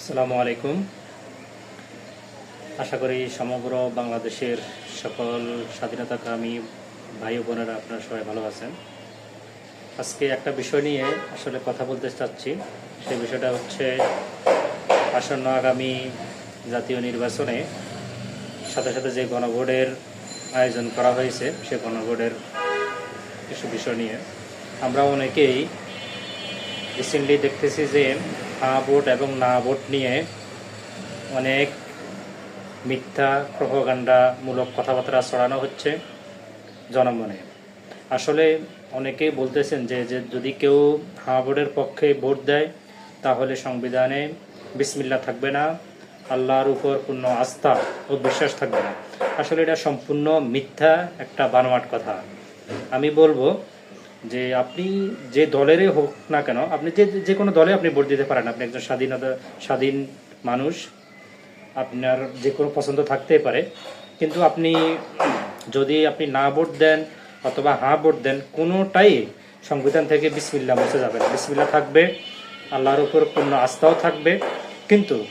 আসসালামু আলাইকুম। আশা করি সমগ্র বাংলাদেশের সকল স্বাধীনতাকামী ভাই বোনেরা আপনারা সবাই ভালো আছেন। আজকে একটা বিষয় নিয়ে আসলে কথা বলতে চাচ্ছি। সেই বিষয়টা হচ্ছে, আসন্ন আগামী জাতীয় নির্বাচনে সাথে সাথে যে গণভোটের আয়োজন করা হয়েছে, সে গণভোটের কিছু বিষয় নিয়ে। আমরা অনেকেই রিসেন্টলি দেখতেছি যে হা ভোট এবং না ভোট নিয়ে অনেক মিথ্যা প্রভাগান্ডামূলক কথাবার্তা ছড়ানো হচ্ছে জনমনে। আসলে অনেকেই বলতেছেন যে যে যদি কেউ হা ভোটের পক্ষে ভোট দেয়, তাহলে সংবিধানে বিসমিল্লা থাকবে না, আল্লাহর উপর পূর্ণ আস্থা ও বিশ্বাস থাকবে না। আসলে এটা সম্পূর্ণ মিথ্যা একটা বানোয়াট কথা। আমি বলব যে আপনি যে দলেরই হোক না কেন, আপনি যে যে কোনো দলে আপনি ভোট দিতে পারেন। আপনি একজন স্বাধীনতা স্বাধীন মানুষ, আপনার যে কোনো পছন্দ থাকতেই পারে। কিন্তু আপনি যদি আপনি না ভোট দেন অথবা হাঁ ভোট দেন, কোনোটাই সংবিধান থেকে বিসমিল্লা মুছে যাবে না। বিসমিল্লা থাকবে, আল্লাহর উপর পূর্ণ আস্থাও থাকবে। কিন্তু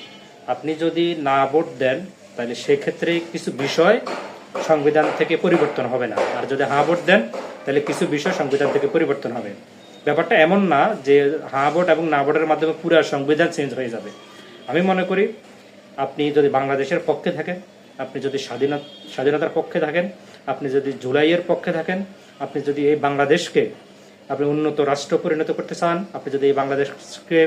আপনি যদি না ভোট দেন, তাহলে সেক্ষেত্রে কিছু বিষয় সংবিধান থেকে পরিবর্তন হবে না। আর যদি হাঁ ভোট দেন তাহলে কিছু বিষয় সংবিধান থেকে পরিবর্তন হবে। ব্যাপারটা এমন না যে হ্যাঁ ভোট এবং না ভোটের মাধ্যমে পুরো সংবিধান চেঞ্জ হয়ে যাবে। আমি মনে করি আপনি যদি বাংলাদেশের পক্ষে থাকেন, আপনি যদি স্বাধীনতা স্বাধীনতার পক্ষে থাকেন, আপনি যদি জুলাইয়ের পক্ষে থাকেন, আপনি যদি এই বাংলাদেশকে আপনি উন্নত রাষ্ট্র পরিণত করতে চান, আপনি যদি এই বাংলাদেশকে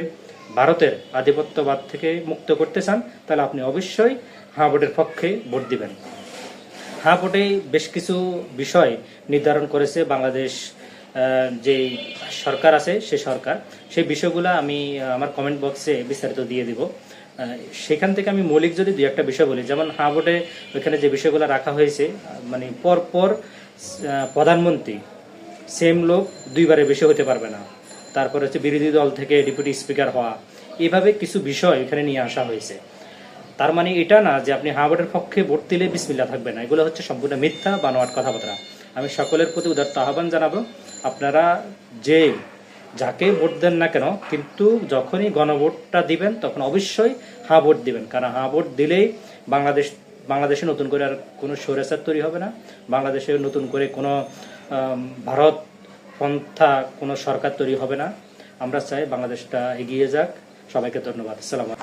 ভারতের আধিপত্যবাদ থেকে মুক্ত করতে চান, তাহলে আপনি অবশ্যই হ্যাঁ ভোটের পক্ষে ভোট দিবেন। হ্যাঁ বেশ কিছু বিষয় নির্ধারণ করেছে বাংলাদেশ যে সরকার আছে, সে সরকার। সেই বিষয়গুলো আমি আমার কমেন্ট বক্সে বিস্তারিত দিয়ে দিব। সেখান থেকে আমি মৌলিক যদি দুই একটা বিষয় বলি, যেমন হ্যাঁ ভোটে ওইখানে যে বিষয়গুলো রাখা হয়েছে মানে পর পর প্রধানমন্ত্রী সেম লোক দুইবারে বেশি হতে পারবে না। তারপর হচ্ছে বিরোধী দল থেকে ডেপুটি স্পিকার হওয়া, এভাবে কিছু বিষয় এখানে নিয়ে আসা হয়েছে। তার মানে এটা না যে আপনি হা ভোটের পক্ষে ভোট দিলে বিসমিল্লা থাকবে না। এগুলো হচ্ছে সম্পূর্ণ মিথ্যা বানোয়াট কথাবার্তা। আমি সকলের প্রতি উদার্ত আহ্বান জানাব। আপনারা যে যাকে ভোট দেন না কেন, কিন্তু যখনই গণভোটটা দিবেন, তখন অবশ্যই হা ভোট দিবেন। কারণ হা ভোট দিলেই বাংলাদেশ, বাংলাদেশে নতুন করে আর কোনো স্বৈরাচার তৈরি হবে না। বাংলাদেশে নতুন করে কোনো ভারত পন্থা কোনো সরকার তৈরি হবে না। আমরা চাই বাংলাদেশটা এগিয়ে যাক। সবাইকে ধন্যবাদ। আসসালাম